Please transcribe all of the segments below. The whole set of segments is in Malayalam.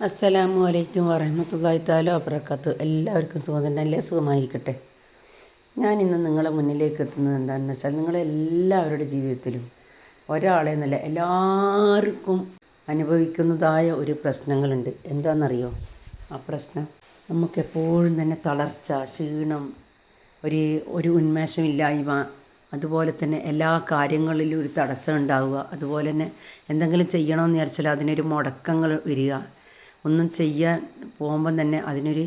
അസ്സലാമു അലൈക്കും വറഹമത്തല്ലാഹി താല അബ്രക്കാത്തു എല്ലാവർക്കും സുഖം തന്നെ സുഖമായിരിക്കട്ടെ. ഞാൻ ഇന്ന് നിങ്ങളെ മുന്നിലേക്ക് എത്തുന്നത് എന്താണെന്ന് വെച്ചാൽ നിങ്ങളെല്ലാവരുടെ ജീവിതത്തിലും ഒരാളെ എന്നല്ല എല്ലാവർക്കും അനുഭവിക്കുന്നതായ ഒരു പ്രശ്നങ്ങളുണ്ട്. എന്താണെന്നറിയോ? ആ പ്രശ്നം നമുക്കെപ്പോഴും തന്നെ തളർച്ച ക്ഷീണം ഒരു ഒരു ഉന്മേഷമില്ലായ്മ അതുപോലെ തന്നെ എല്ലാ കാര്യങ്ങളിലും ഒരു തടസ്സം ഉണ്ടാവുക അതുപോലെ തന്നെ എന്തെങ്കിലും ചെയ്യണമെന്ന് വിചാരിച്ചാൽ അതിനൊരു മുടക്കങ്ങൾ വരിക ഒന്നും ചെയ്യാൻ പോകുമ്പം തന്നെ അതിനൊരു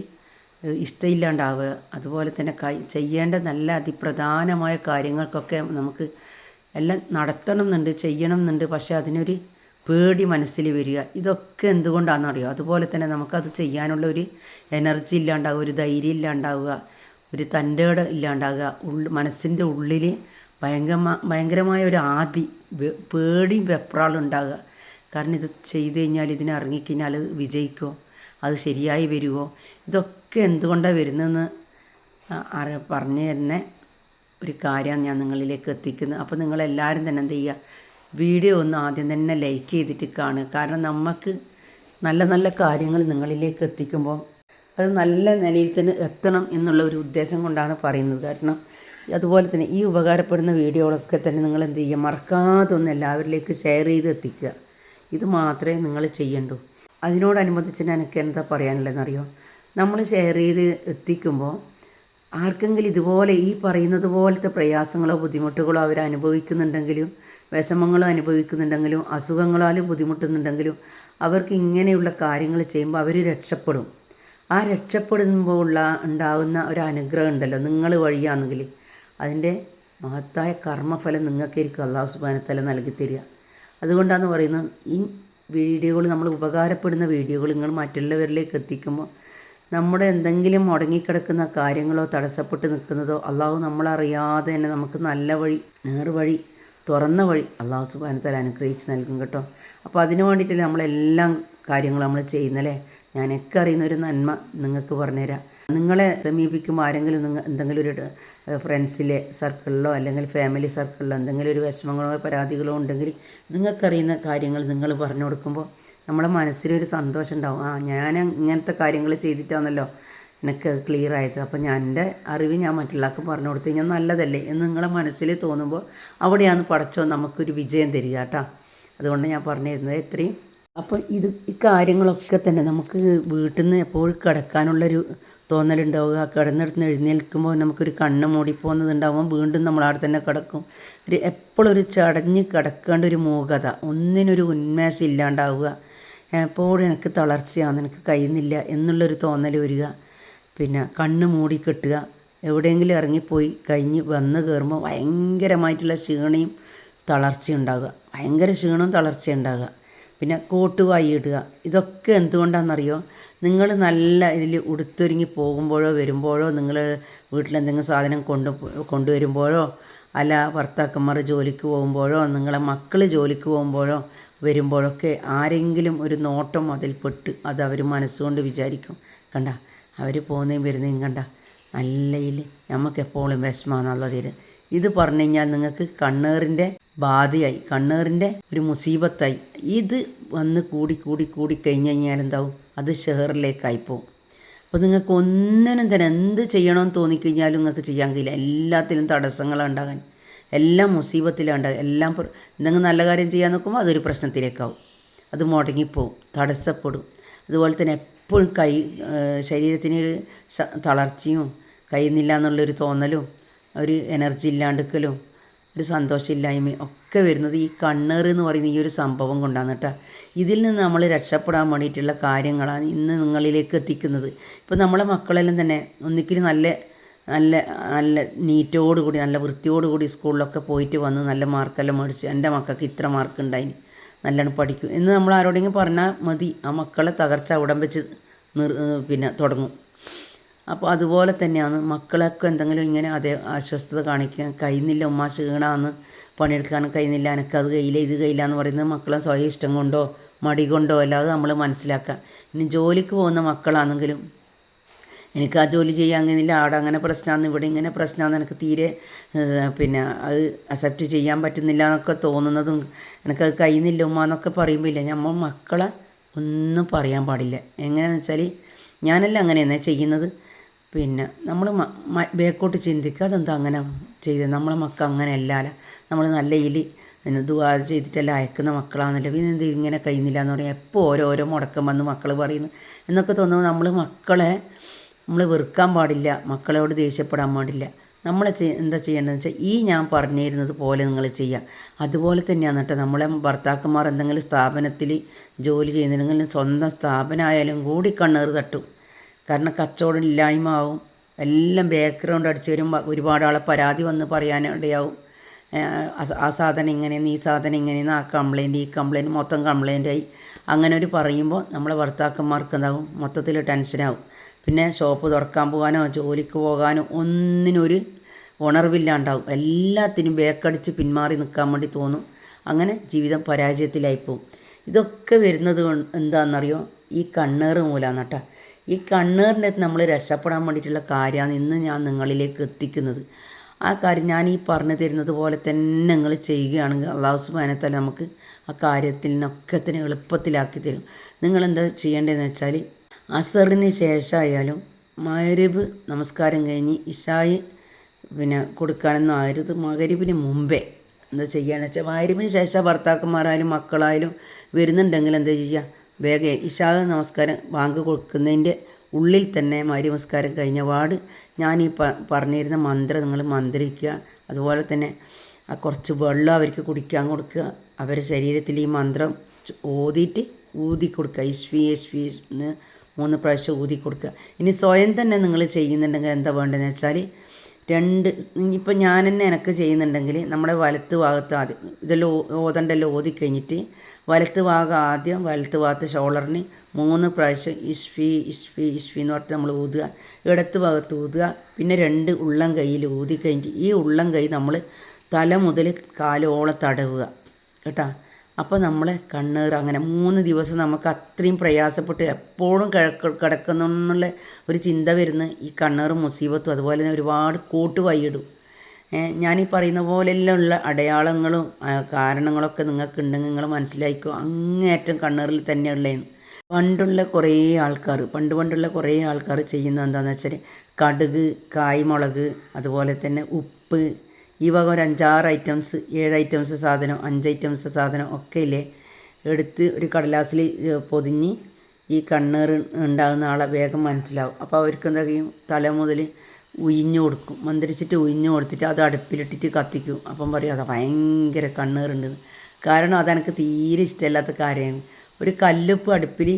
ഇഷ്ടമില്ലാണ്ടാവുക അതുപോലെ തന്നെ ചെയ്യേണ്ട നല്ല അതിപ്രധാനമായ കാര്യങ്ങൾക്കൊക്കെ നമുക്ക് എല്ലാം നടത്തണം എന്നുണ്ട് ചെയ്യണം എന്നുണ്ട് പക്ഷേ അതിനൊരു പേടി മനസ്സിൽ വരിക. ഇതൊക്കെ എന്തുകൊണ്ടാണെന്നറിയോ? അതുപോലെ തന്നെ നമുക്കത് ചെയ്യാനുള്ള ഒരു എനർജി ഇല്ലാണ്ടാവുക ഒരു ധൈര്യം ഇല്ലാണ്ടാവുക ഒരു തന്റെട ഇല്ലാണ്ടാവുക. ഉള്ള് മനസ്സിന്റെ ഉള്ളിൽ ഭയങ്കര ഭയങ്കരമായ ഒരു ആദി പേടി പേടിയും വെപ്രാളും ഉണ്ടാകുക കാരണം ഇത് ചെയ്തു കഴിഞ്ഞാൽ ഇതിനെ ഇറങ്ങിക്കഴിഞ്ഞാൽ വിജയിക്കുമോ അത് ശരിയായി വരുമോ ഇതൊക്കെ എന്തുകൊണ്ടാണ് വരുന്നതെന്ന് അറി പറഞ്ഞു തരുന്ന ഒരു കാര്യമാണ് ഞാൻ നിങ്ങളിലേക്ക് എത്തിക്കുന്നത്. അപ്പോൾ നിങ്ങളെല്ലാവരും തന്നെ എന്ത് ചെയ്യുക? വീഡിയോ ഒന്ന് ആദ്യം തന്നെ ലൈക്ക് ചെയ്തിട്ട് കാണുക. കാരണം നമുക്ക് നല്ല നല്ല കാര്യങ്ങൾ നിങ്ങളിലേക്ക് എത്തിക്കുമ്പോൾ അത് നല്ല നിലയിൽ തന്നെ എത്തണം എന്നുള്ള ഒരു ഉദ്ദേശം കൊണ്ടാണ് പറയുന്നത്. കാരണം അതുപോലെ തന്നെ ഈ ഉപകാരപ്പെടുന്ന വീഡിയോകളൊക്കെ തന്നെ നിങ്ങൾ എന്ത് ചെയ്യുക? മറക്കാതെ ഒന്ന് എല്ലാവരിലേക്ക് ഷെയർ ചെയ്ത് എത്തിക്കുക. ഇത് മാത്രമേ നിങ്ങൾ ചെയ്യണ്ടൂ. അതിനോടനുബന്ധിച്ച് എനിക്ക് എന്താ പറയാനുള്ളതെന്നറിയോ? നമ്മൾ ഷെയർ ചെയ്ത് എത്തിക്കുമ്പോൾ ആർക്കെങ്കിലും ഇതുപോലെ ഈ പറയുന്നത് പോലത്തെ പ്രയാസങ്ങളോ ബുദ്ധിമുട്ടുകളോ അവർ അനുഭവിക്കുന്നുണ്ടെങ്കിലും വിഷമങ്ങളോ അനുഭവിക്കുന്നുണ്ടെങ്കിലും അസുഖങ്ങളാലും ബുദ്ധിമുട്ടുന്നുണ്ടെങ്കിലും അവർക്ക് ഇങ്ങനെയുള്ള കാര്യങ്ങൾ ചെയ്യുമ്പോൾ അവർ രക്ഷപ്പെടും. ആ രക്ഷപ്പെടുമ്പോൾ ഉള്ള ഉണ്ടാകുന്ന ഒരു അനുഗ്രഹം ഉണ്ടല്ലോ നിങ്ങൾ വഴിയാണെങ്കിൽ അതിന്റെ മഹത്തായ കർമ്മഫലം നിങ്ങൾക്കായിരിക്കും അള്ളാഹു സുബാനത്തല നൽകി തരിക അതുകൊണ്ടാണ് പറയുന്നത് ഈ വീഡിയോകൾ നമ്മൾ ഉപകാരപ്പെടുന്ന വീഡിയോകൾ നിങ്ങൾ മറ്റുള്ളവരിലേക്ക് എത്തിക്കുമ്പോൾ നമ്മുടെ എന്തെങ്കിലും മുടങ്ങിക്കിടക്കുന്ന കാര്യങ്ങളോ തടസ്സപ്പെട്ട് നിൽക്കുന്നതോ അള്ളാഹു നമ്മളറിയാതെ തന്നെ നമുക്ക് നല്ല വഴി നേർവഴി തുറന്ന വഴി അള്ളാഹു സുബാനത്തല അനുഗ്രഹിച്ച് നൽകും കേട്ടോ. അപ്പോൾ അതിനു വേണ്ടിയിട്ടല്ലേ നമ്മളെല്ലാം കാര്യങ്ങളും നമ്മൾ ചെയ്യുന്നല്ലേ? ഞാനൊക്കെ അറിയുന്ന ഒരു നന്മ നിങ്ങൾക്ക് പറഞ്ഞുതരാം. നിങ്ങളെ സമീപിക്കുമ്പോൾ ആരെങ്കിലും നിങ്ങൾ എന്തെങ്കിലും ഒരു ഫ്രണ്ട്സിലെ സർക്കിളിലോ അല്ലെങ്കിൽ ഫാമിലി സർക്കിളിലോ എന്തെങ്കിലും ഒരു വിഷമങ്ങളോ പരാതികളോ ഉണ്ടെങ്കിൽ നിങ്ങൾക്കറിയുന്ന കാര്യങ്ങൾ നിങ്ങൾ പറഞ്ഞു കൊടുക്കുമ്പോൾ നമ്മളെ മനസ്സിലൊരു സന്തോഷം ഉണ്ടാവും. ആ ഞാൻ ഇങ്ങനത്തെ കാര്യങ്ങൾ ചെയ്തിട്ടാണല്ലോ എനിക്ക് ക്ലിയർ ആയത്. അപ്പോൾ ഞാൻ എന്റെ അറിവ് ഞാൻ മറ്റുള്ളവർക്ക് പറഞ്ഞു കൊടുത്തു ഞാൻ നല്ലതല്ലേ എന്ന് നിങ്ങളെ മനസ്സിൽ തോന്നുമ്പോൾ അവിടെയാണ് പടച്ചോ നമുക്കൊരു വിജയം തരിക കേട്ടോ. അതുകൊണ്ട് ഞാൻ പറഞ്ഞു തരുന്നത് ഇത്രയും. അപ്പോൾ ഇത് ഇക്കാര്യങ്ങളൊക്കെ കാര്യങ്ങളൊക്കെ തന്നെ നമുക്ക് വീട്ടിൽ നിന്ന് എപ്പോഴും കിടക്കാനുള്ളൊരു തോന്നലുണ്ടാവുക. കിടന്നിടത്ത് എഴുന്നേൽക്കുമ്പോൾ നമുക്കൊരു കണ്ണ് മൂടിപ്പോകുന്നതുണ്ടാവും. വീണ്ടും നമ്മൾ അവിടെ തന്നെ കിടക്കും. ഒരു എപ്പോഴും ഒരു ചടഞ്ഞ് കിടക്കേണ്ട ഒരു മൂകത ഒന്നിനൊരു ഉന്മേഷം ഇല്ലാണ്ടാവുക. എപ്പോഴും എനിക്ക് തളർച്ചയാണ് എനിക്ക് കഴിയുന്നില്ല എന്നുള്ളൊരു തോന്നൽ വരിക. പിന്നെ കണ്ണ് മൂടി കെട്ടുക. എവിടെയെങ്കിലും ഇറങ്ങിപ്പോയി കഴിഞ്ഞ് വന്ന് കയറുമ്പോൾ ഭയങ്കരമായിട്ടുള്ള ക്ഷീണയും തളർച്ചയും ഉണ്ടാവുക. ഭയങ്കര ക്ഷീണവും തളർച്ചയും ഉണ്ടാവുക. പിന്നെ കോട്ട് വായി ഇടുക. ഇതൊക്കെ എന്തുകൊണ്ടാണെന്നറിയോ? നിങ്ങൾ നല്ല ഇതിൽ ഉടുത്തൊരുങ്ങി പോകുമ്പോഴോ വരുമ്പോഴോ നിങ്ങൾ വീട്ടിലെന്തെങ്കിലും സാധനം കൊണ്ട് കൊണ്ടുവരുമ്പോഴോ അല്ല ഭർത്താക്കന്മാർ ജോലിക്ക് പോകുമ്പോഴോ നിങ്ങളെ മക്കൾ ജോലിക്ക് പോകുമ്പോഴോ വരുമ്പോഴൊക്കെ ആരെങ്കിലും ഒരു നോട്ടം അതിൽപ്പെട്ട് അത് അവർ മനസ്സുകൊണ്ട് വിചാരിക്കും. കണ്ട? അവർ പോകുന്നതും വരുന്നതും കണ്ട? നല്ലയിൽ നമുക്ക് എപ്പോഴും വിഷമാണെന്നുള്ളതിൽ ഇത് പറഞ്ഞു കഴിഞ്ഞാൽ നിങ്ങൾക്ക് കണ്ണേറിന്റെ ബാധയായി. കണ്ണേറിന്റെ ഒരു മുസീബത്തായി. ഇത് വന്ന് കൂടി കൂടി കൂടി കഴിഞ്ഞ് കഴിഞ്ഞാൽ എന്താവും? അത് ഷെഹറിലേക്കായി പോകും അപ്പോൾ നിങ്ങൾക്ക് ഒന്നിനും തന്നെ എന്ത് ചെയ്യണമെന്ന് തോന്നിക്കഴിഞ്ഞാലും നിങ്ങൾക്ക് ചെയ്യാൻ കഴിയില്ല. എല്ലാത്തിലും തടസ്സങ്ങളാണ് ഉണ്ടാകാൻ. എല്ലാം മുസീബത്തിലാണ് ഉണ്ടാകുക എല്ലാം എന്തെങ്കിലും നല്ല കാര്യം ചെയ്യാൻ നോക്കുമ്പോൾ അതൊരു പ്രശ്നത്തിലേക്കാവും. അത് മുടങ്ങിപ്പോവും. തടസ്സപ്പെടും. അതുപോലെ തന്നെ എപ്പോഴും കൈ ശരീരത്തിന് ഒരു തളർച്ചയും കഴിയുന്നില്ല എന്നുള്ളൊരു തോന്നലും ഒരു എനർജി ഇല്ലാണ്ടിക്കലും ഒരു സന്തോഷമില്ലായ്മയും ഒക്കെ വരുന്നത് ഈ കണ്ണേർ എന്ന് പറയുന്ന ഈ ഒരു സംഭവം കൊണ്ടാണ് കേട്ടോ. ഇതിൽ നിന്ന് നമ്മൾ രക്ഷപ്പെടാൻ വേണ്ടിയിട്ടുള്ള കാര്യങ്ങളാണ് ഇന്ന് നിങ്ങളിലേക്ക് എത്തിക്കുന്നത്. ഇപ്പോൾ നമ്മളെ മക്കളെല്ലാം തന്നെ ഒന്നിക്കലും നല്ല നല്ല നല്ല നീറ്റോടുകൂടി നല്ല വൃത്തിയോടുകൂടി സ്കൂളിലൊക്കെ പോയിട്ട് വന്ന് നല്ല മാർക്കെല്ലാം മേടിച്ച് എന്റെ മക്കൾക്ക് ഇത്ര മാർക്ക് ഉണ്ടായിന്. നല്ലോണം പഠിക്കും. എന്ന് നമ്മൾ ആരോടെങ്കിലും പറഞ്ഞാൽ മതി. ആ മക്കളെ തകർച്ച അവിടം വെച്ച് നിർ പിന്നെ തുടങ്ങും. അപ്പോൾ അതുപോലെ തന്നെയാണ് മക്കളൊക്കെ എന്തെങ്കിലും ഇങ്ങനെ അതേ അസ്വസ്ഥത കാണിക്കാൻ കഴിയുന്നില്ല ഉമ്മ ക്ഷീണമാണ് പണിയെടുക്കാൻ കഴിയുന്നില്ല എനിക്കത് കഴിയില്ല ഇത് കയ്യില്ല എന്ന് പറയുന്നത് മക്കളെ സ്വയം ഇഷ്ടം കൊണ്ടോ മടി കൊണ്ടോ അല്ലാതെ നമ്മൾ മനസ്സിലാക്കാം ഇനി ജോലിക്ക് പോകുന്ന മക്കളാണെങ്കിലും എനിക്ക് ആ ജോലി ചെയ്യാൻ കഴിയുന്നില്ല അവിടെ അങ്ങനെ പ്രശ്നമാണ് ഇവിടെ ഇങ്ങനെ പ്രശ്നമാണ് എനിക്ക് തീരെ പിന്നെ അത് അക്സെപ്റ്റ് ചെയ്യാൻ പറ്റുന്നില്ല എന്നൊക്കെ തോന്നുന്നതും എനിക്കത് കഴിയുന്നില്ല ഉമ്മ എന്നൊക്കെ പറയുമ്പോൾ ഇല്ല. നമ്മൾ മക്കളെ ഒന്നും പറയാൻ പാടില്ല. എങ്ങനെയാണെന്ന് വെച്ചാൽ ഞാനല്ല അങ്ങനെയാണ് ചെയ്യുന്നത്. പിന്നെ നമ്മൾ ബേക്കോട്ട് ചിന്തിക്കുക അതെന്താ അങ്ങനെ ചെയ്ത്? നമ്മളെ മക്കൾ അങ്ങനെ അല്ലാല നമ്മൾ നല്ല ഇലി പിന്നെ ദുവാ ചെയ്തിട്ടല്ല അയക്കുന്ന മക്കളാണല്ലോ പിന്നെ എന്ത് ഇങ്ങനെ കഴിയുന്നില്ല എന്ന് പറയാം എപ്പോൾ ഓരോരോ മുടക്കം വന്ന് മക്കൾ പറയുന്നു. എന്നൊക്കെ തോന്നുമ്പോൾ നമ്മൾ മക്കളെ നമ്മൾ വെറുക്കാൻ പാടില്ല. മക്കളോട് ദേഷ്യപ്പെടാൻ പാടില്ല. നമ്മൾ എന്താ ചെയ്യേണ്ടതെന്ന് വെച്ചാൽ ഈ ഞാൻ പറഞ്ഞിരുന്നത് പോലെ നിങ്ങൾ ചെയ്യുക അതുപോലെ തന്നെയാണ് കേട്ടോ നമ്മളെ ഭർത്താക്കന്മാർ എന്തെങ്കിലും സ്ഥാപനത്തിൽ ജോലി ചെയ്യുന്നുണ്ടെങ്കിൽ സ്വന്തം സ്ഥാപനമായാലും കൂടി കണ്ണേറ് തട്ടും. കാരണം കച്ചവടം ഇല്ലായ്മ ആവും എല്ലാം ബാക്ക്ഗ്രൗണ്ട് അടിച്ച് വരുമ്പോൾ ഒരുപാട് ആളെ പരാതി വന്ന് പറയാനിടയാവും ആ സാധനം ഇങ്ങനെയെന്ന് ഈ സാധനം ഇങ്ങനെയെന്ന് ആ കംപ്ലൈന്റ് ഈ കംപ്ലയിന്റ് മൊത്തം കംപ്ലൈന്റായി അങ്ങനെ ഒരു പറയുമ്പോൾ നമ്മളെ ഭർത്താക്കന്മാർക്ക് എന്താവും? മൊത്തത്തിൽ ടെൻഷനാവും പിന്നെ ഷോപ്പ് തുറക്കാൻ പോകാനോ ജോലിക്ക് പോകാനോ ഒന്നിനൊരു ഉണർവില്ലാണ്ടാവും. എല്ലാത്തിനും ബേക്കടിച്ച് പിന്മാറി നിൽക്കാൻ വേണ്ടി തോന്നും. അങ്ങനെ ജീവിതം പരാജയത്തിലായിപ്പോവും. ഇതൊക്കെ വരുന്നത് എന്താണെന്നറിയോ ഈ കണ്ണേറ് മൂലമാണ് കേട്ടോ ഈ കണ്ണീറിന്റെ നമ്മൾ രക്ഷപ്പെടാൻ വേണ്ടിയിട്ടുള്ള കാര്യമാണ് ഇന്ന് ഞാൻ നിങ്ങളിലേക്ക് എത്തിക്കുന്നത്. ആ കാര്യം ഞാൻ ഈ പറഞ്ഞു തരുന്നത് പോലെ തന്നെ നിങ്ങൾ ചെയ്യുകയാണെങ്കിൽ അള്ളാഹു സുബാനത്താൽ നമുക്ക് ആ കാര്യത്തിൽ നിന്നൊക്കെ തന്നെ എളുപ്പത്തിലാക്കി തരും. നിങ്ങൾ എന്താ ചെയ്യേണ്ടതെന്ന് വെച്ചാൽ അസറിന് ശേഷമായാലും മകരീബ് നമസ്കാരം കഴിഞ്ഞ് ഇഷായി പിന്നെ കൊടുക്കാനൊന്നും ആയിരുത് മകരീബിന് മുമ്പേ എന്താ ചെയ്യുകയെന്ന് വെച്ചാൽ മകരീബിന് ശേഷം ഭർത്താക്കന്മാരായാലും മക്കളായാലും വരുന്നുണ്ടെങ്കിൽ എന്താ ചെയ്യുക? വേഗം ഇഷാദ് നമസ്കാരം ബാങ്ക് കൊടുക്കുന്നതിന്റെ ഉള്ളിൽ തന്നെ മാരി നമസ്കാരം കഴിഞ്ഞ പാട് ഞാൻ ഈ പറഞ്ഞിരുന്ന മന്ത്രം നിങ്ങൾ മന്ത്രിക്കുക. അതുപോലെ തന്നെ ആ കുറച്ച് വെള്ളം അവർക്ക് കുടിക്കാൻ കൊടുക്കുക. അവരുടെ ശരീരത്തിൽ ഈ മന്ത്രം ഓതിയിട്ട് ഊതി കൊടുക്കുക. ഇഷ്വി ഇഷ്വി മൂന്ന് പ്രാവശ്യം ഊതി കൊടുക്കുക. ഇനി സ്വയം തന്നെ നിങ്ങൾ ചെയ്യുന്നുണ്ടെങ്കിൽ എന്താ വേണ്ടതെന്ന് വെച്ചാൽ രണ്ട് ഇനിയിപ്പോൾ ഞാൻ തന്നെ എനക്ക് ചെയ്യുന്നുണ്ടെങ്കിൽ നമ്മുടെ വലത്ത് ഭാഗത്ത് ആദ്യം ഇതെല്ലാം ഓതണ്ടെല്ലാം ഓതി കഴിഞ്ഞിട്ട് വലത്ത് ഭാഗം ആദ്യം വലത്ത് ഭാഗത്ത് ഷോളറിന് മൂന്ന് പ്രാവശ്യം ഇഷ്ഫി ഇഷ്ഫി ഇഷ്ഫി എന്ന് പറഞ്ഞിട്ട് നമ്മൾ ഊതുക. ഇടത്ത് ഭാഗത്ത് ഊതുക. പിന്നെ രണ്ട് ഉള്ളം കൈയിൽ ഊതി കഴിഞ്ഞിട്ട് ഈ ഉള്ളം കൈ നമ്മൾ തല മുതൽ കാലോളം തടവുക. കേട്ടോ? അപ്പോൾ നമ്മൾ കണ്ണീർ അങ്ങനെ മൂന്ന് ദിവസം നമുക്ക് അത്രയും പ്രയാസപ്പെട്ട് എപ്പോഴും കിഴക്ക് കിടക്കുന്നു എന്നുള്ള ഒരു ചിന്ത വരുന്ന ഈ കണ്ണീർ മുസീബത്തും അതുപോലെ തന്നെ ഒരുപാട് കൂട്ട് വൈയിടും ഞാനീ പറയുന്ന പോലെയുള്ള അടയാളങ്ങളും കാരണങ്ങളൊക്കെ നിങ്ങൾക്ക് ഉണ്ടെങ്കിൽ നിങ്ങൾ മനസ്സിലായിക്കോ അങ്ങേറ്റം കണ്ണീറിൽ തന്നെ പണ്ടുള്ള കുറേ ആൾക്കാർ പണ്ട് പണ്ടുള്ള കുറേ ആൾക്കാർ ചെയ്യുന്നത് എന്താണെന്ന് വെച്ചാൽ കടുക് കായ്മുളക് അതുപോലെ തന്നെ ഉപ്പ് ഈ വക ഒരു അഞ്ചാറ് ഐറ്റംസ് ഏഴ് ഐറ്റംസ് സാധനം അഞ്ച് ഐറ്റംസ് സാധനം ഒക്കെ ഇല്ലേ എടുത്ത് ഒരു കടലാസിൽ പൊതിഞ്ഞ് ഈ കണ്ണേറ് ഉണ്ടാകുന്ന ആളെ വേഗം മനസ്സിലാവും. അപ്പോൾ അവർക്ക് എന്താ ചെയ്യും? തല മുതൽ ഉയിഞ്ഞു കൊടുക്കും. മന്ത്രിച്ചിട്ട് ഉയിഞ്ഞു കൊടുത്തിട്ട് അത് അടുപ്പിലിട്ടിട്ട് കത്തിക്കും. അപ്പം പറയും അത് ഭയങ്കര കണ്ണേറുണ്ട്. കാരണം അതെനിക്ക് തീരെ ഇഷ്ടമില്ലാത്ത കാര്യമാണ്. ഒരു കല്ലുപ്പ് അടുപ്പിൽ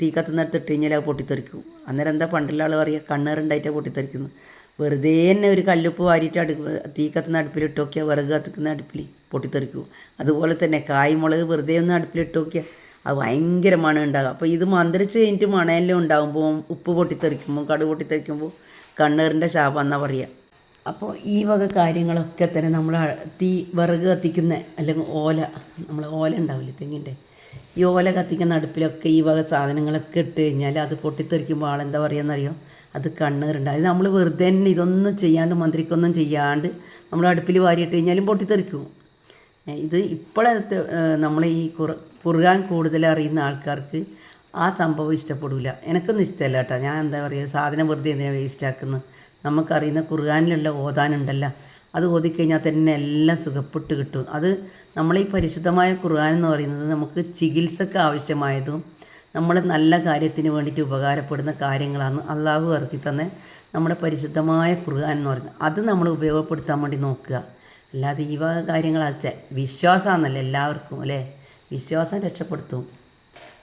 തീ കത്തുന്നിടത്ത് ഇട്ട് കഴിഞ്ഞാൽ അത് പൊട്ടിത്തെറിക്കും. അന്നേരം എന്താ പണ്ടുള്ള ആൾ പറയുക കണ്ണേറുണ്ടായിട്ടാണ് പൊട്ടിത്തെറിക്കുന്നത്. വെറുതെ തന്നെ ഒരു കല്ലുപ്പ് വാരിയിട്ട് അടുപ്പ് തീ കത്തുന്ന അടുപ്പിലിട്ട് നോക്കിയാൽ വിറക് കത്തിക്കുന്ന അടുപ്പിൽ പൊട്ടിത്തെറിക്കും. അതുപോലെ തന്നെ കായ്മുളക് വെറുതെ ഒന്ന് അടുപ്പിലിട്ട് നോക്കിയാൽ അത് ഭയങ്കര മണം ഉണ്ടാകും. അപ്പോൾ ഇത് മന്ത്രിച്ച് കഴിഞ്ഞിട്ട് മണമെല്ലാം ഉണ്ടാകുമ്പോൾ ഉപ്പ് പൊട്ടിത്തെറിക്കുമ്പോൾ കടു പൊട്ടിത്തെറിക്കുമ്പോൾ കണ്ണീറിന്റെ ശാപം എന്നാ പറയുക അപ്പോൾ ഈ വക കാര്യങ്ങളൊക്കെ തന്നെ നമ്മൾ തീ വിറക് കത്തിക്കുന്ന അല്ലെങ്കിൽ ഓല നമ്മൾ ഓല ഉണ്ടാവില്ലേ തെങ്ങിന്റെ ഈ ഓല കത്തിക്കുന്ന അടുപ്പിലൊക്കെ ഈ വക സാധനങ്ങളൊക്കെ ഇട്ട് കഴിഞ്ഞാൽ അത് പൊട്ടിത്തെറിക്കുമ്പോൾ ആളെന്താ പറയുകയെന്നറിയോ അത് കണ്ണീറുണ്ട് അത് നമ്മൾ വെറുതെ തന്നെ ഇതൊന്നും ചെയ്യാണ്ട് മന്ത്രിക്കൊന്നും ചെയ്യാണ്ട് നമ്മൾ അടുപ്പിൽ വാരിയിട്ട് കഴിഞ്ഞാലും പൊട്ടിത്തെറിക്കും. ഇത് ഇപ്പോഴത്തെ നമ്മൾ ഈ കുറ കുറുകാൻ കൂടുതൽ അറിയുന്ന ആൾക്കാർക്ക് ആ സംഭവം ഇഷ്ടപ്പെടില്ല എനിക്കൊന്നും ഇഷ്ടമല്ല കേട്ടോ ഞാൻ എന്താ പറയുക സാധനം വെറുതെ എന്തിനാണ് വേസ്റ്റ് ആക്കുന്നത് നമുക്കറിയുന്ന കുറുകാനിലുള്ള ഓതാനുണ്ടല്ലോ അത് ഓതിക്കഴിഞ്ഞാൽ തന്നെ എല്ലാം സുഖപ്പെട്ട് കിട്ടും. അത് നമ്മളീ പരിശുദ്ധമായ ഖുർആൻ എന്ന് പറയുന്നത് നമുക്ക് ചികിത്സക്ക് ആവശ്യമായതും നമ്മൾ നല്ല കാര്യത്തിന് വേണ്ടിയിട്ട് ഉപകാരപ്പെടുന്ന കാര്യങ്ങളാണ് അള്ളാഹു ഇറക്കി തന്നെ നമ്മുടെ പരിശുദ്ധമായ ഖുർആൻ എന്ന് പറയുന്നത്. അത് നമ്മൾ ഉപയോഗപ്പെടുത്താൻ വേണ്ടി നോക്കുക. അല്ലാതെ ഈ വക കാര്യങ്ങളാച്ച വിശ്വാസമാണല്ലോ എല്ലാവർക്കും അല്ലേ? വിശ്വാസം രക്ഷപ്പെടുത്തും.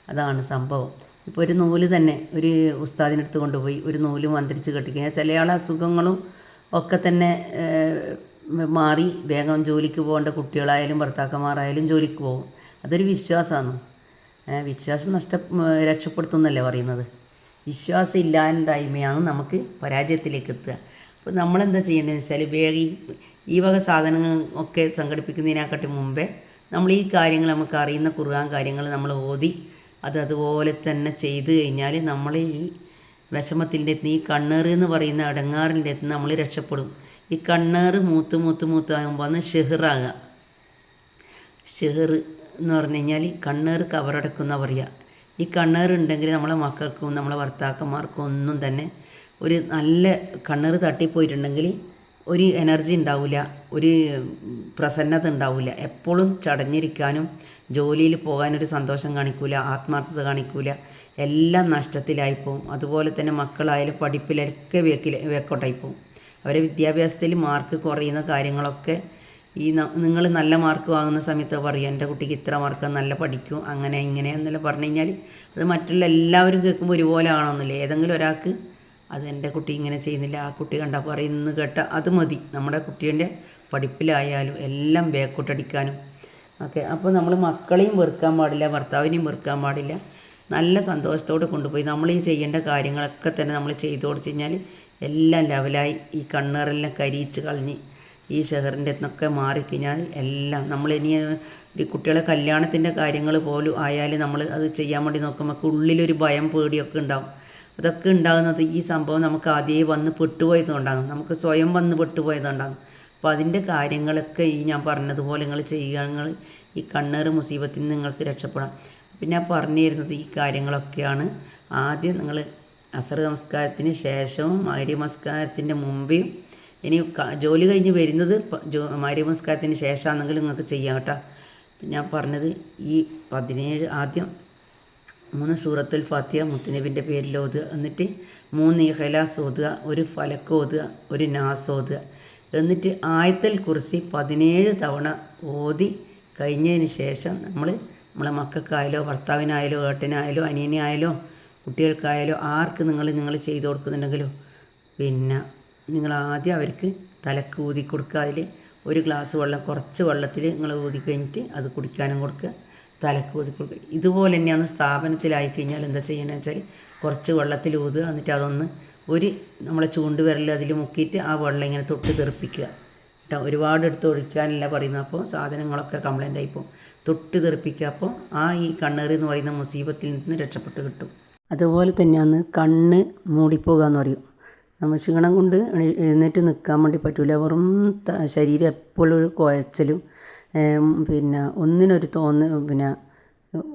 അതാണ് സംഭവം. ഇപ്പോൾ ഒരു നൂൽ തന്നെ ഒരു ഉസ്താദിനടുത്ത് കൊണ്ടുപോയി ഒരു നൂൽ മന്ത്രിച്ച് കെട്ടിക്കഴിഞ്ഞാൽ ചില അസുഖങ്ങളും ഒക്കെ തന്നെ മാറി. വേഗം ജോലിക്ക് പോകേണ്ട കുട്ടികളായാലും ഭർത്താക്കന്മാരായാലും ജോലിക്ക് പോകും. അതൊരു വിശ്വാസമാണ് വിശ്വാസം നഷ്ട രക്ഷപ്പെടുത്തുന്നല്ലേ പറയുന്നത്? വിശ്വാസം ഇല്ലാണ്ടായ്മയാണ് നമുക്ക് പരാജയത്തിലേക്ക് എത്തുക അപ്പോൾ നമ്മളെന്താ ചെയ്യേണ്ടതെന്ന് വെച്ചാൽ വേഗം ഈ ഈ വക സാധനങ്ങൾ ഒക്കെ സംഘടിപ്പിക്കുന്നതിനെക്കാട്ടി മുമ്പേ നമ്മൾ ഈ കാര്യങ്ങൾ നമുക്ക് അറിയുന്ന കുറുകാൻ കാര്യങ്ങൾ നമ്മൾ ഓതി അത് അതുപോലെ തന്നെ ചെയ്ത് കഴിഞ്ഞാൽ നമ്മൾ ഈ വിഷമത്തിന്റെ ഈ കണ്ണേറ് എന്ന് പറയുന്ന അടങ്ങാറിന്റെ അടുത്ത് നമ്മൾ രക്ഷപ്പെടും. ഈ കണ്ണേറ് മൂത്ത് മൂത്ത് മൂത്താകുമ്പോൾ അന്ന് ഷെഹറാകുക. ഷെഹർ എന്ന് പറഞ്ഞു കഴിഞ്ഞാൽ കണ്ണേറ് കവറടക്കുന്ന പറയുക. ഈ കണ്ണേറുണ്ടെങ്കിൽ നമ്മളെ മക്കൾക്കും നമ്മളെ ഭർത്താക്കന്മാർക്കും ഒന്നും തന്നെ ഒരു നല്ല കണ്ണേറ് തട്ടിപ്പോയിട്ടുണ്ടെങ്കിൽ ഒരു എനർജി ഉണ്ടാവില്ല ഒരു പ്രസന്നത ഉണ്ടാവില്ല. എപ്പോഴും ചടഞ്ഞിരിക്കാനും ജോലിയിൽ പോകാനൊരു സന്തോഷം കാണിക്കൂല ആത്മാർത്ഥത കാണിക്കൂല. എല്ലാം നഷ്ടത്തിലായിപ്പോവും. അതുപോലെ തന്നെ മക്കളായാലും പഠിപ്പിലൊക്കെ വേക്കിൽ വെക്കോട്ടായിപ്പോവും. അവരെ വിദ്യാഭ്യാസത്തിൽ മാർക്ക് കുറയുന്ന കാര്യങ്ങളൊക്കെ ഈ നിങ്ങൾ നല്ല മാർക്ക് വാങ്ങുന്ന സമയത്ത് പറയും എന്റെ കുട്ടിക്ക് ഇത്ര മാർക്ക് നല്ല പഠിക്കും അങ്ങനെ ഇങ്ങനെ എന്നെല്ലാം പറഞ്ഞു കഴിഞ്ഞാൽ അത് മറ്റുള്ള എല്ലാവരും കേൾക്കുമ്പോൾ ഒരുപോലെ ആണോന്നില്ല? ഏതെങ്കിലും ഒരാൾക്ക് അത് എന്റെ കുട്ടി ഇങ്ങനെ ചെയ്യുന്നില്ല ആ കുട്ടി കണ്ടാൽ പറയുന്നു കേട്ട അത് മതി. നമ്മുടെ കുട്ടീന്റെ പഠിപ്പിലായാലും എല്ലാം ബേക്കോട്ടടിക്കാനും ഓക്കെ അപ്പോൾ നമ്മൾ മക്കളെയും വെറുക്കാൻ പാടില്ല ഭർത്താവിനെയും വെറുക്കാൻ പാടില്ല. നല്ല സന്തോഷത്തോടെ കൊണ്ടുപോയി. നമ്മൾ ഈ ചെയ്യേണ്ട കാര്യങ്ങളൊക്കെ തന്നെ നമ്മൾ ചെയ്തു കൊടുത്തു കഴിഞ്ഞാൽ എല്ലാം ലെവലായി ഈ കണ്ണേറെല്ലാം കരിയിച്ച് കളഞ്ഞ് ഈ ഷെഹറിന്റെ നിന്നൊക്കെ മാറിക്കഴിഞ്ഞാൽ എല്ലാം നമ്മൾ ഇനി ഈ കുട്ടികളെ കല്യാണത്തിന്റെ കാര്യങ്ങൾ പോലും ആയാലും നമ്മൾ അത് ചെയ്യാൻ വേണ്ടി നോക്കുമ്പോൾ ഉള്ളിലൊരു ഭയം പേടിയൊക്കെ ഉണ്ടാവും. അതൊക്കെ ഉണ്ടാകുന്നത് ഈ സംഭവം നമുക്ക് ആദ്യമേ വന്ന് പെട്ടുപോയതുകൊണ്ടാണ്. നമുക്ക് സ്വയം വന്ന് പെട്ടുപോയതുകൊണ്ടാണ്. അപ്പോൾ അതിന്റെ കാര്യങ്ങളൊക്കെ ഈ ഞാൻ പറഞ്ഞതുപോലെ നിങ്ങൾ ചെയ്യുകയാണെങ്കിൽ ഈ കണ്ണേറ് മുസീബത്തിൽ നിന്ന് നിങ്ങൾക്ക് രക്ഷപ്പെടാം. പിന്നെ ഞാൻ പറഞ്ഞു തരുന്നത് ഈ കാര്യങ്ങളൊക്കെയാണ്. ആദ്യം നിങ്ങൾ അസർ നമസ്കാരത്തിന് ശേഷവും മകരി നമസ്കാരത്തിന്റെ മുമ്പേയും ഇനി ജോലി കഴിഞ്ഞ് വരുന്നത് ജോ മാരി നമസ്കാരത്തിന് ശേഷമാണെങ്കിൽ നിങ്ങൾക്ക് ചെയ്യാം കേട്ടോ. ഞാൻ പറഞ്ഞത് ഈ പതിനേഴ് ആദ്യം മൂന്ന് സൂറത്തുൽ ഫാത്തിയ മുത്തുനബിന്റെ പേരിൽ ഓതുക. എന്നിട്ട് മൂന്ന് ഇഹലാസ് ഓതുക ഒരു ഫലക്ക് ഓതുക ഒരു നാസ് ഓതുക. എന്നിട്ട് ആയത്തൽ കുറിച്ച് പതിനേഴ് തവണ ഓതി കഴിഞ്ഞതിന് ശേഷം നമ്മൾ നമ്മളെ മക്കൾക്കായാലോ ഭർത്താവിനായാലോ ഏട്ടനായാലോ അനിയനായാലോ കുട്ടികൾക്കായാലോ ആർക്ക് നിങ്ങൾ നിങ്ങൾ ചെയ്തു കൊടുക്കുന്നുണ്ടെങ്കിലോ പിന്നെ നിങ്ങൾ ആദ്യം അവർക്ക് തലക്ക് ഊതി കൊടുക്കുക. അതിൽ ഒരു ഗ്ലാസ് വെള്ളം കുറച്ച് വെള്ളത്തിൽ നിങ്ങൾ ഊതി കഴിഞ്ഞിട്ട് അത് കുടിക്കാനും കൊടുക്കുക. തലക്ക് ഊതി കൊടുക്കുക. ഇതുപോലെ തന്നെയാണ് സ്ഥാപനത്തിലായി കഴിഞ്ഞാൽ എന്താ ചെയ്യണമെന്ന് വെച്ചാൽ കുറച്ച് വെള്ളത്തിൽ ഊതുക. എന്നിട്ട് അതൊന്ന് ഒരു നമ്മളെ ചൂണ്ടുവിരൽ അതിൽ മുക്കിയിട്ട് ആ വെള്ളം ഇങ്ങനെ തൊട്ട് തെറിപ്പിക്കുക. കേട്ടോ ഒരുപാട് എടുത്ത് ഒഴിക്കാനല്ല പറയുന്നത്. അപ്പോൾ സാധനങ്ങളൊക്കെ കംപ്ലൈന്റ് ആയിപ്പോൾ തൊട്ട് തെറിപ്പിക്കുക. അപ്പോൾ ആ ഈ കണ്ണേറി എന്ന് പറയുന്ന മുസീബത്തിൽ നിന്ന് രക്ഷപ്പെട്ട് കിട്ടും. അതുപോലെ തന്നെയാണ് കണ്ണ് മൂടിപ്പോകുക എന്ന് പറയും. നമ്മൾ ക്ഷീണം കൊണ്ട് എഴുന്നേറ്റ് നിൽക്കാൻ വേണ്ടി പറ്റില്ല വെറും ശരീരം എപ്പോഴും ഒരു കുഴച്ചലും പിന്നെ ഒന്നിനൊരു തോന്ന പിന്നെ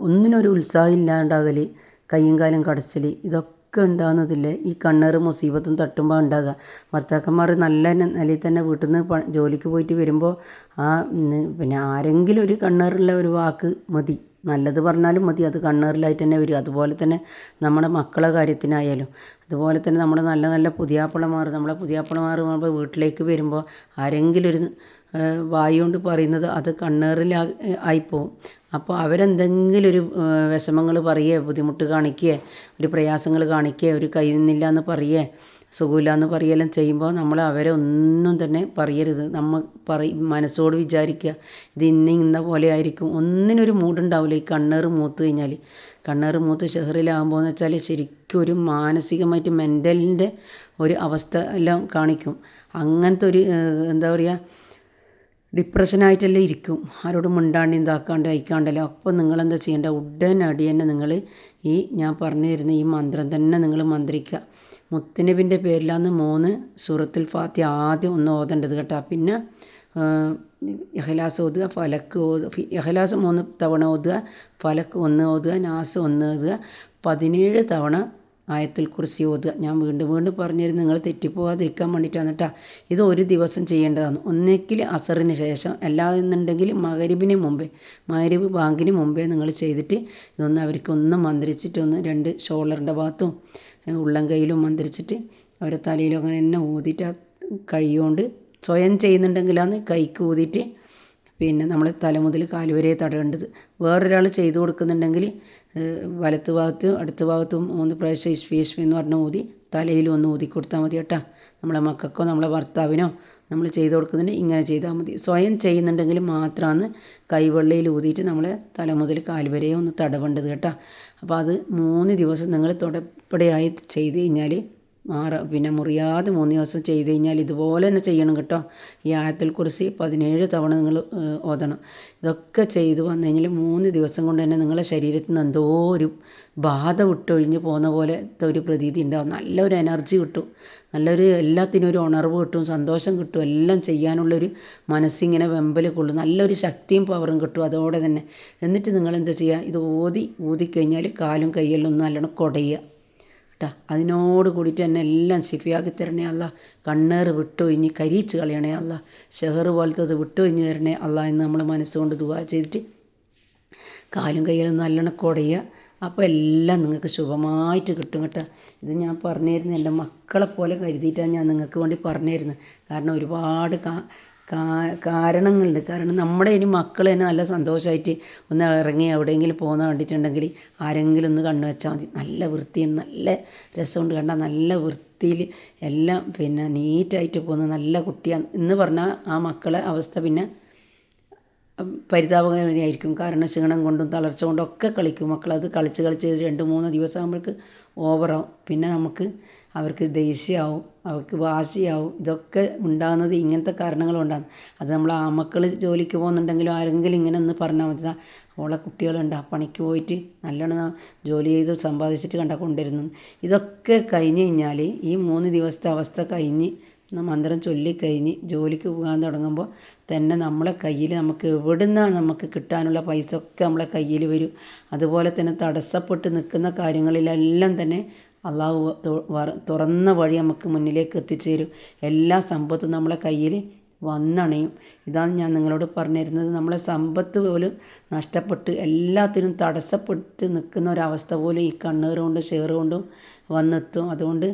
ഒന്നിനൊരു ഉത്സാഹം ഇല്ലാണ്ടാകൽ കയ്യും കാലും കടച്ചൽ ഇതൊക്കെ ഉണ്ടാകുന്നതില്ലേ ഈ കണ്ണേറ് മുസീബത്തും തട്ടുമ്പോൾ ഉണ്ടാകുക. ഭർത്താക്കന്മാർ നല്ല നിലയിൽ തന്നെ വീട്ടിൽ നിന്ന് ജോലിക്ക് പോയിട്ട് വരുമ്പോൾ ആ പിന്നെ ആരെങ്കിലും ഒരു കണ്ണേറുള്ള ഒരു വാക്ക് മതി. നല്ലത് പറഞ്ഞാലും മതി. അത് കണ്ണേറിലായിട്ട് തന്നെ വരും. അതുപോലെ തന്നെ നമ്മുടെ മക്കളെ കാര്യത്തിനായാലും അതുപോലെ തന്നെ നമ്മുടെ നല്ല നല്ല പുതിയാപ്പിളമാർ നമ്മളെ പുതിയാപ്പിളമാർ നമ്മൾ വീട്ടിലേക്ക് വരുമ്പോൾ ആരെങ്കിലും ഒരു വായു കൊണ്ട് പറയുന്നത് അത് കണ്ണേറിലാ ആയിപ്പോവും. അപ്പോൾ അവരെന്തെങ്കിലും ഒരു വിഷമങ്ങൾ പറയുകയോ ബുദ്ധിമുട്ട് കാണിക്കുകയോ ഒരു പ്രയാസങ്ങൾ കാണിക്കുകയോ ഒരു കഴിയുന്നില്ല എന്ന് പറയുകയോ സുഖമില്ല എന്ന് പറയുകയെല്ലാം ചെയ്യുമ്പോൾ നമ്മൾ അവരെ ഒന്നും തന്നെ പറയരുത്. നമ്മൾ പറ മനസ്സോട് വിചാരിക്കുക. ഇത് ഇന്ന് ഇന്ന പോലെ ആയിരിക്കും. ഒന്നിനൊരു മൂടുണ്ടാവില്ല. ഈ കണ്ണേറ് മൂത്ത് കഴിഞ്ഞാൽ കണ്ണേറ് മൂത്ത് ഷെഹറിലാകുമ്പോൾ എന്ന് വെച്ചാൽ ശരിക്കും ഒരു മാനസികമായിട്ട് മെന്റലിന്റെ ഒരു അവസ്ഥ എല്ലാം കാണിക്കും. അങ്ങനത്തെ ഒരു എന്താ പറയുക ഡിപ്രഷനായിട്ടല്ലേ ഇരിക്കും. ആരോടും മിണ്ടാണ്ട് ഇതാക്കാണ്ട് അയക്കാണ്ടല്ലോ. അപ്പോൾ നിങ്ങളെന്താ ചെയ്യേണ്ട ഉടനടി തന്നെ നിങ്ങൾ ഈ ഞാൻ പറഞ്ഞു തരുന്ന ഈ മന്ത്രം തന്നെ നിങ്ങൾ മന്ത്രിക്കുക. മുത്തനബിന്റെ പേരിലാന്ന് മൂന്ന് സൂറത്തുൽ ഫാത്തി ആദ്യം ഒന്ന് ഓതേണ്ടത് കേട്ടോ. പിന്നെ ഇഹ്ലാസ് ഓതുക ഫലക്ക് ഓതുക ഇഹ്ലാസ് മൂന്ന് തവണ ഓതുക ഫലക്ക് ഒന്ന് ഓതുക നാസ് ഒന്ന് ഓതുക പതിനേഴ് തവണ ആയത്തിൽ കുറിച്ച് ഓതുക. ഞാൻ വീണ്ടും വീണ്ടും പറഞ്ഞിരുന്നു നിങ്ങൾ തെറ്റിപ്പോകാതിരിക്കാൻ വേണ്ടിയിട്ടാണ് കേട്ടോ. ഇത് ഒരു ദിവസം ചെയ്യേണ്ടതാണ്. ഒന്നിക്കിൽ അസറിന് ശേഷം അല്ലാതെന്നുണ്ടെങ്കിൽ മകരിബിന് മുമ്പേ മകരിബ് ബാങ്കിന് മുമ്പേ നിങ്ങൾ ചെയ്തിട്ട് ഇതൊന്ന് അവർക്ക് ഒന്ന് മന്ത്രിച്ചിട്ട് ഒന്ന് രണ്ട് ഷോളറിന്റെ ഭാഗത്തും ഉള്ളം കയ്യിലും മന്ത്രിച്ചിട്ട് അവരെ തലയിലും അങ്ങനെ തന്നെ ഊതിയിട്ട് ആ സ്വയം ചെയ്യുന്നുണ്ടെങ്കിലാണ് കൈക്ക് ഊതിയിട്ട് പിന്നെ നമ്മൾ തല മുതൽ കാൽ വരെ തടയേണ്ടത്. വേറൊരാൾ ചെയ്തു കൊടുക്കുന്നുണ്ടെങ്കിൽ വലത്ത് ഭാഗത്തും അടുത്ത ഭാഗത്തും മൂന്ന് പ്രാവശ്യം ഇഷ്വി എന്ന് പറഞ്ഞ് ഊതി തലയിലും ഒന്ന് ഊതി കൊടുത്താൽ മതി കേട്ടോ നമ്മളെ മക്കൾക്കോ നമ്മളെ ഭർത്താവിനോ നമ്മൾ ചെയ്തു കൊടുക്കുന്നുണ്ട് ഇങ്ങനെ ചെയ്താൽ മതി. സ്വയം ചെയ്യുന്നുണ്ടെങ്കിൽ മാത്രമാണ് കൈവെള്ളയിൽ ഊതിയിട്ട് നമ്മൾ തല മുതൽ കാൽ വരെ ഒന്ന് തടവേണ്ടത് കേട്ടോ. അപ്പോൾ അത് മൂന്ന് ദിവസം നിങ്ങൾ തുടപ്പടിയായി ചെയ്ത് കഴിഞ്ഞാൽ മാറ. പിന്നെ മുറിയാതെ മൂന്ന് ദിവസം ചെയ്ത് കഴിഞ്ഞാൽ ഇതുപോലെ തന്നെ ചെയ്യണം കേട്ടോ. ഈ ആയത്തിൽ കുറിച്ച് പതിനേഴ് തവണ നിങ്ങൾ ഓതണം. ഇതൊക്കെ ചെയ്ത് വന്നു കഴിഞ്ഞാൽ മൂന്ന് ദിവസം കൊണ്ട് തന്നെ നിങ്ങളുടെ ശരീരത്തിൽ നിന്ന് എന്തോ ഒരു ബാധ വിട്ടൊഴിഞ്ഞ് പോകുന്ന പോലത്തെ ഒരു പ്രതീതി ഉണ്ടാവും. നല്ലൊരു എനർജി കിട്ടും. നല്ലൊരു എല്ലാത്തിനും ഒരു ഉണർവ് കിട്ടും സന്തോഷം കിട്ടും. എല്ലാം ചെയ്യാനുള്ളൊരു മനസ്സിങ്ങനെ വെമ്പൽ കൊള്ളും. നല്ലൊരു ശക്തിയും പവറും കിട്ടും അതോടെ തന്നെ. എന്നിട്ട് നിങ്ങൾ എന്താ ചെയ്യുക? ഇത് ഓതി ഊതിക്കഴിഞ്ഞാൽ കാലും കൈയെല്ലാം ഒന്ന് നല്ലോണം കുടയുക. കേട്ടോ അതിനോട് കൂടിയിട്ട് എന്നെ എല്ലാം സിഫിയാക്കി തരണേ അല്ല. കണ്ണേറ് വിട്ടൊഴിഞ്ഞ് കരിയിച്ച് കളയണേ അല്ല. ഷെഹർ പോലത്തത് വിട്ടൊഴിഞ്ഞ് തരണേ അല്ല എന്ന് നമ്മൾ മനസ്സുകൊണ്ട് ദുവാ ചെയ്തിട്ട് കാലും കയ്യിലും നല്ലോണം കുടയുക അപ്പോൾ എല്ലാം നിങ്ങൾക്ക് ശുഭമായിട്ട് കിട്ടും കേട്ടോ. ഇത് ഞാൻ പറഞ്ഞു തരുന്നത് എന്റെ മക്കളെ പോലെ കരുതിയിട്ടാണ് ഞാൻ നിങ്ങൾക്ക് വേണ്ടി പറഞ്ഞു തരുന്നത് കാരണം ഒരുപാട് കാരണങ്ങളുണ്ട്. കാരണം നമ്മുടെ ഇനി മക്കൾ തന്നെ നല്ല സന്തോഷമായിട്ട് ഒന്ന് ഇറങ്ങി എവിടെയെങ്കിലും പോകുന്ന കണ്ടിട്ടുണ്ടെങ്കിൽ ആരെങ്കിലും ഒന്ന് കണ്ണു വെച്ചാൽ മതി. നല്ല വൃത്തിയുണ്ട്. നല്ല രസമുണ്ട്. കണ്ടാൽ നല്ല വൃത്തിയിൽ എല്ലാം പിന്നെ നീറ്റായിട്ട് പോകുന്ന നല്ല കുട്ടിയാണ്. എന്ന് പറഞ്ഞാൽ ആ മക്കളെ അവസ്ഥ പിന്നെ പരിതാപകരമായിരിക്കും കാരണം ക്ഷീണം കൊണ്ടും തളർച്ച കൊണ്ടും ഒക്കെ കളിക്കും മക്കളത് കളിച്ച് കളിച്ച് രണ്ട് മൂന്ന് ദിവസം ആകുമ്പോഴേക്ക് ഓവറാവും പിന്നെ നമുക്ക് അവർക്ക് ദേഷ്യമാവും അവർക്ക് വാശിയാവും. ഇതൊക്കെ ഉണ്ടാകുന്നത് ഇങ്ങനത്തെ കാരണങ്ങൾ കൊണ്ടാണ് അത് നമ്മൾ ആ മക്കൾ ജോലിക്ക് പോകുന്നുണ്ടെങ്കിലും ആരെങ്കിലും ഇങ്ങനെ ഒന്ന് പറഞ്ഞാൽ മതി. ഓളെ കുട്ടികളുണ്ട്. ആ പണിക്ക് പോയിട്ട് നല്ലോണം ജോലി ചെയ്ത് സമ്പാദിച്ചിട്ട് കണ്ട കൊണ്ടുവരുന്നു. ഇതൊക്കെ കഴിഞ്ഞ് കഴിഞ്ഞാൽ ഈ മൂന്ന് ദിവസത്തെ അവസ്ഥ കഴിഞ്ഞ് മന്ത്രം ചൊല്ലിക്കഴിഞ്ഞ് ജോലിക്ക് പോകാൻ തുടങ്ങുമ്പോൾ തന്നെ നമ്മളെ കയ്യിൽ നമുക്ക് എവിടുന്നാണ് നമുക്ക് കിട്ടാനുള്ള പൈസ ഒക്കെ നമ്മളെ കയ്യിൽ വരും. അതുപോലെ തന്നെ തടസ്സപ്പെട്ട് നിൽക്കുന്ന കാര്യങ്ങളിലെല്ലാം തന്നെ അള്ളാഹു തുറന്ന വഴി നമുക്ക് മുന്നിലേക്ക് എത്തിച്ചേരും. എല്ലാ സമ്പത്തും നമ്മളെ കയ്യിൽ വന്നണയും. ഇതാണ് ഞാൻ നിങ്ങളോട് പറഞ്ഞിരുന്നത്. നമ്മളെ സമ്പത്ത് പോലും നഷ്ടപ്പെട്ട് എല്ലാത്തിനും തടസ്സപ്പെട്ട് നിൽക്കുന്ന ഒരവസ്ഥ പോലും ഈ കണ്ണീർ കൊണ്ടും ഷെയർ വന്നെത്തും. അതുകൊണ്ട്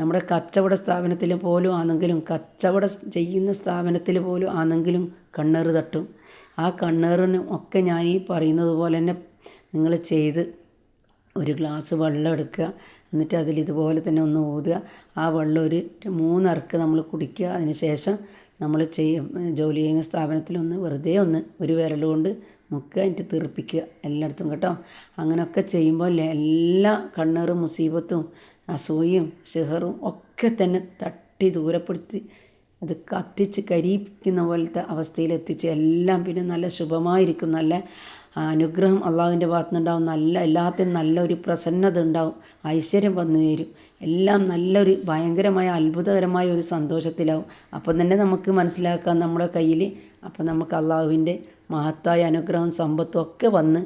നമ്മുടെ കച്ചവട സ്ഥാപനത്തിൽ പോലും ആണെങ്കിലും കച്ചവടം ചെയ്യുന്ന സ്ഥാപനത്തിൽ പോലും ആണെങ്കിലും കണ്ണേറ് തട്ടും. ആ കണ്ണേറിന് ഒക്കെ ഞാൻ ഈ പറയുന്നത് പോലെ തന്നെ നിങ്ങൾ ചെയ്ത് ഒരു ഗ്ലാസ് വെള്ളം എടുക്കുക. എന്നിട്ട് അതിൽ ഇതുപോലെ തന്നെ ഒന്ന് ഊതുക. ആ വെള്ളം ഒരു മൂന്നിറക്ക് നമ്മൾ കുടിക്കുക. അതിന് ശേഷം നമ്മൾ ചെയ്യും ജോലി ചെയ്യുന്ന സ്ഥാപനത്തിലൊന്ന് വെറുതെ ഒന്ന് ഒരു വിരൽ കൊണ്ട് മുക്കുക. എന്നിട്ട് തെറിപ്പിക്കുക എല്ലായിടത്തും കേട്ടോ. അങ്ങനെയൊക്കെ ചെയ്യുമ്പോൾ എല്ലാ കണ്ണേറും മുസീബത്തും അസൂയും ഷെഹറും ഒക്കെ തന്നെ തട്ടി ദൂരപ്പെടുത്തി അത് കത്തിച്ച് കരിയിക്കുന്ന പോലത്തെ അവസ്ഥയിലെത്തിച്ച് എല്ലാം പിന്നെ നല്ല ശുഭമായിരിക്കും. നല്ല അനുഗ്രഹം അള്ളാഹുവിന്റെ ഭാഗത്തു നിന്നുണ്ടാവും നല്ല എല്ലാത്തിനും നല്ലൊരു പ്രസന്നത ഉണ്ടാവും ഐശ്വര്യം വന്നു തരും എല്ലാം നല്ലൊരു ഭയങ്കരമായ അത്ഭുതകരമായ ഒരു സന്തോഷത്തിലാവും. അപ്പം തന്നെ നമുക്ക് മനസ്സിലാക്കാം നമ്മുടെ കയ്യിൽ. അപ്പം നമുക്ക് അള്ളാഹുവിന്റെ മഹത്തായ അനുഗ്രഹം സമ്പത്തും ഒക്കെ വന്ന്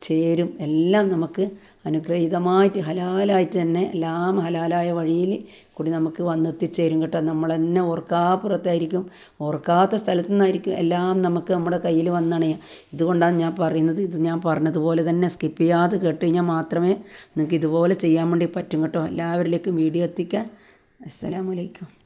ചേരും. എല്ലാം നമുക്ക് അനുഗ്രഹീതമായിട്ട് ഹലാലായിട്ട് തന്നെ എല്ലാം ഹലാലായ വഴിയിൽ കൂടി നമുക്ക് വന്നെത്തിച്ചേരും കേട്ടോ. നമ്മൾ തന്നെ ഓർക്കാപ്പുറത്തായിരിക്കും ഓർക്കാത്ത സ്ഥലത്തു നിന്നായിരിക്കും എല്ലാം നമുക്ക് നമ്മുടെ കയ്യിൽ വന്നണയാ. ഇതുകൊണ്ടാണ് ഞാൻ പറയുന്നത് ഇത് ഞാൻ പറഞ്ഞതുപോലെ തന്നെ സ്കിപ്പ് ചെയ്യാതെ കേട്ട് കഴിഞ്ഞാൽ മാത്രമേ നിങ്ങൾക്ക് ഇതുപോലെ ചെയ്യാൻ വേണ്ടി പറ്റും കേട്ടോ. എല്ലാവരിലേക്കും വീഡിയോ എത്തിക്കാൻ. അസ്സലാമലൈക്കും